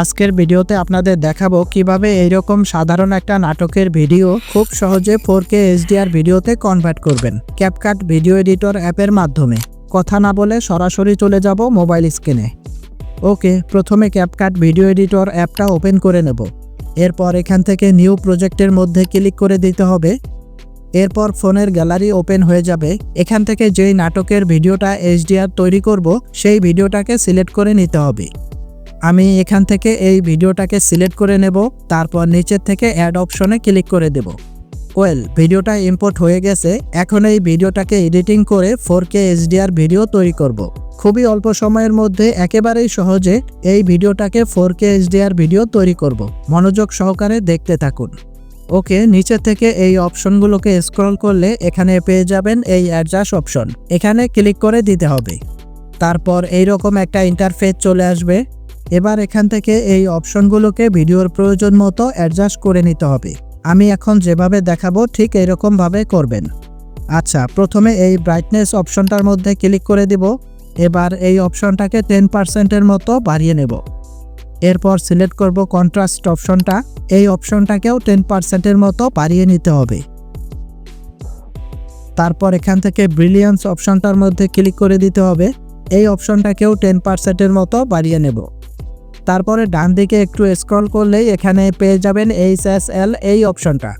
আজকের ভিডিওতে আপনাদের দেখাবো কীভাবে এইরকম সাধারণ একটা নাটকের ভিডিও খুব সহজে ফোর কে এইচডিআর ভিডিওতে কনভার্ট করবেন। ক্যাপকাট ভিডিও এডিটর অ্যাপের মাধ্যমে। কথা না বলে সরাসরি চলে যাব মোবাইল স্ক্রিনে ওকে, প্রথমে ক্যাপকাট ভিডিও এডিটর অ্যাপটা ওপেন করে নেব। এরপর এখান থেকে নিউ প্রজেক্টের মধ্যে ক্লিক করে দিতে হবে। এরপর ফোনের গ্যালারি ওপেন হয়ে যাবে। এখান থেকে যেই নাটকের ভিডিওটা এইচডিআর তৈরি করব, সেই ভিডিওটাকে সিলেক্ট করে নিতে হবে। আমি এখান থেকে এই ভিডিওটাকে সিলেক্ট করে নেব, তারপর নিচের থেকে অ্যাড অপশনে ক্লিক করে দেব। ওয়েল ভিডিওটা ইম্পোর্ট হয়ে গেছে, এখন এই ভিডিওটাকে এডিটিং করে ফোর কে এইচডিআর ভিডিও তৈরি করব। খুবই অল্প সময়ের মধ্যে একেবারেই সহজে এই ভিডিওটাকে ফোর কে এইচডিআর ভিডিও তৈরি করব। মনোযোগ সহকারে দেখতে থাকুন। ওকে, নিচে থেকে এই অপশনগুলোকে স্ক্রল করলে এখানে পেয়ে যাবেন এই অ্যাডজাস্ট অপশন এখানে ক্লিক করে দিতে হবে। তারপর এই রকম একটা ইন্টারফেস চলে আসবে। এবার এখান থেকে এই অপশনগুলোকে ভিডিওর প্রয়োজন মতো অ্যাডজাস্ট করে নিতে হবে। আমি এখন যেভাবে দেখাবো ঠিক এরকমভাবে করবেন। আচ্ছা প্রথমে এই ব্রাইটনেস অপশনটার মধ্যে ক্লিক করে দিব। এবার এই অপশনটাকে টেন পার্সেন্টের মতো বাড়িয়ে নেব। এরপর সিলেক্ট করব কন্ট্রাস্ট অপশনটা। এই অপশনটাকেও টেন পার্সেন্টের মতো বাড়িয়ে নিতে হবে। তারপর এখান থেকে ব্রিলিয়ান্স অপশনটার মধ্যে ক্লিক করে দিতে হবে। এই অপশনটাকেও টেন পার্সেন্টের মতো বাড়িয়ে নেব। তারপরে ডান দিকে একটু স্ক্রল করলেই এখানে পেয়ে যাবেন এইচ এস এল এই অপশনটা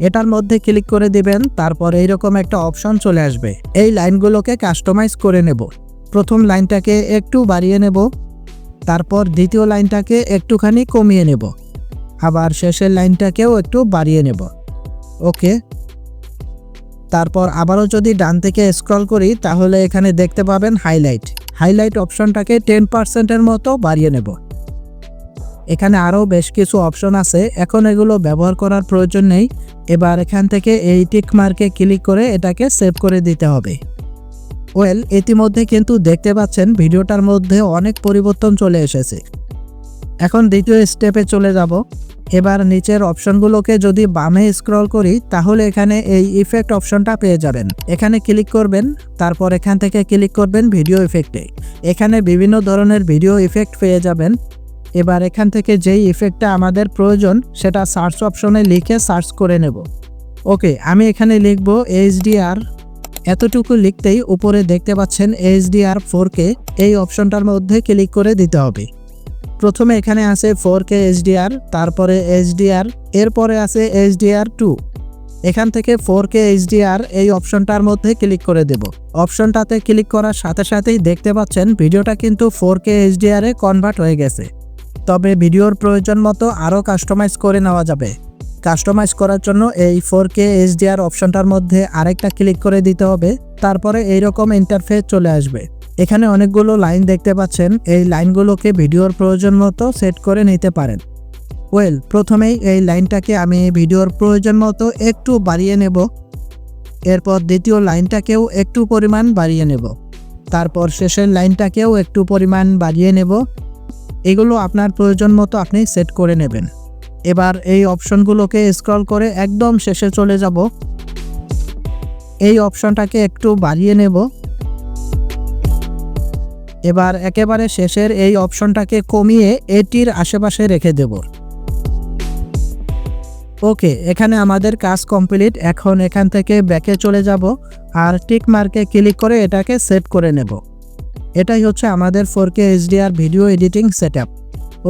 এটার মধ্যে ক্লিক করে দিবেন, তারপর এইরকম একটা অপশন চলে আসবে। এই লাইনগুলোকে কাস্টমাইজ করে নেব। প্রথম লাইনটাকে একটু বাড়িয়ে নেব, তারপর দ্বিতীয় লাইনটাকে একটুখানি কমিয়ে নেব। আবার শেষের লাইনটাকেও একটু বাড়িয়ে নেব। ওকে তারপর আবারও যদি ডান থেকে স্ক্রল করি, তাহলে এখানে দেখতে পাবেন হাইলাইট হাইলাইট অপশনটাকে টেন পার্সেন্টের মতো বাড়িয়ে নেব। এখানে আরও বেশ কিছু অপশন আছে। এখন এগুলো ব্যবহার করার প্রয়োজন নেই। এবার এখান থেকে এই টিক মার্কে ক্লিক করে এটাকে সেভ করে দিতে হবে। ওয়েল ইতিমধ্যে কিন্তু দেখতে পাচ্ছেন ভিডিওটার মধ্যে অনেক পরিবর্তন চলে এসেছে। এখন দ্বিতীয় স্টেপে চলে যাব। এবার নিচের অপশনগুলোকে যদি বামে স্ক্রল করি, তাহলে এখানে এই ইফেক্ট অপশনটা পেয়ে যাবেন। এখানে ক্লিক করবেন, তারপর এখান থেকে ক্লিক করবেন ভিডিও ইফেক্টে এখানে বিভিন্ন ধরনের ভিডিও ইফেক্ট পেয়ে যাবেন। এবার এখান থেকে যেই ইফেক্টটা আমাদের প্রয়োজন, সেটা সার্চ অপশনে লিখে সার্চ করে নেব। ওকে আমি এখানে লিখব এইচডিআর এতটুকু লিখতেই উপরে দেখতে পাচ্ছেন এইচডিআর ফোর কে এই অপশনটার মধ্যে ক্লিক করে দিতে হবে। প্রথমে এখানে আছে ফোর কে এইচডিআর তারপরে এইচডিআর এরপরে আছে এইচডিআর টু এখান থেকে ফোর কে এইচডিআর এই অপশনটার মধ্যে ক্লিক করে দেব। অপশনটাতে ক্লিক করার সাথে সাথেই দেখতে পাচ্ছেন ভিডিওটা কিন্তু ফোর কে এইচডিআর কনভার্ট হয়ে গেছে। তবে ভিডিওর প্রয়োজন মতো আরও কাস্টমাইজ করে নেওয়া যাবে। কাস্টমাইজ করার জন্য এই ফোর কে এইচডিআর অপশনটার মধ্যে আরেকটা ক্লিক করে দিতে হবে, তারপরে এইরকম ইন্টারফেস চলে আসবে। এখানে অনেকগুলো লাইন দেখতে পাচ্ছেন, এই লাইনগুলোকে ভিডিওর প্রয়োজন মতো সেট করে নিতে পারেন। ওয়েল, প্রথমেই এই লাইনটাকে আমি ভিডিওর প্রয়োজন মতো একটু বাড়িয়ে নেব। এরপর দ্বিতীয় লাইনটাকেও একটু পরিমাণ বাড়িয়ে নেব। তারপর শেষের লাইনটাকেও একটু পরিমাণ বাড়িয়ে নেব। এগুলো আপনার প্রয়োজন মতো আপনি সেট করে নেবেন। এবার এই অপশনগুলোকে স্ক্রল করে একদম শেষে চলে যাব। এই অপশনটাকে একটু বাড়িয়ে নেব। এবার একেবারে শেষের এই অপশনটাকে কমিয়ে এটির আশেপাশে রেখে দেব। ওকে, এখানে আমাদের কাজ কমপ্লিট। এখন এখান থেকে ব্যাকে চলে যাব। আর টিক মার্কে ক্লিক করে এটাকে সেট করে নেব। এটাই হচ্ছে আমাদের four K HDR video editing set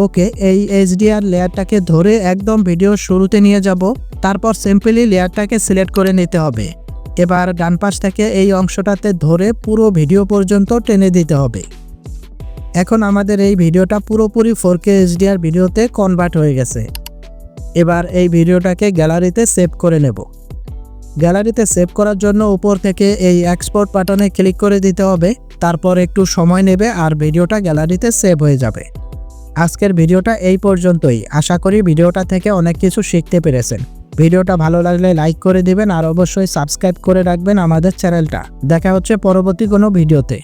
okay এই এইচডিআর লেয়ারটাকে ধরে একদম ভিডিও শুরুতে নিয়ে যাব, তারপর সিম্পলি লেয়ারটাকে সিলেক্ট করে নিতে হবে। এবার ডান পাশ থেকে এই অংশটাতে ধরে পুরো ভিডিও পর্যন্ত টেনে দিতে হবে। এখন আমাদের এই ভিডিওটা পুরোপুরি ফোর কে এইচডিআর ভিডিওতে কনভার্ট হয়ে গেছে। এবার এই ভিডিওটাকে গ্যালারিতে সেভ করে নেব। গ্যালারিতে সেভ করার জন্য উপর থেকে এই এক্সপোর্ট বাটনে ক্লিক করে দিতে হবে। তারপর একটু সময় নেবে আর ভিডিওটা গ্যালারিতে সেভ হয়ে যাবে। আজকের ভিডিওটা এই পর্যন্তই। আশা করি ভিডিওটা থেকে অনেক কিছু শিখতে পেরেছেন। ভিডিওটা ভালো লাগলে লাইক করে দিবেন আর অবশ্যই সাবস্ক্রাইব করে রাখবেন আমাদের চ্যানেলটা দেখা হচ্ছে পরবর্তী কোনো ভিডিওতে।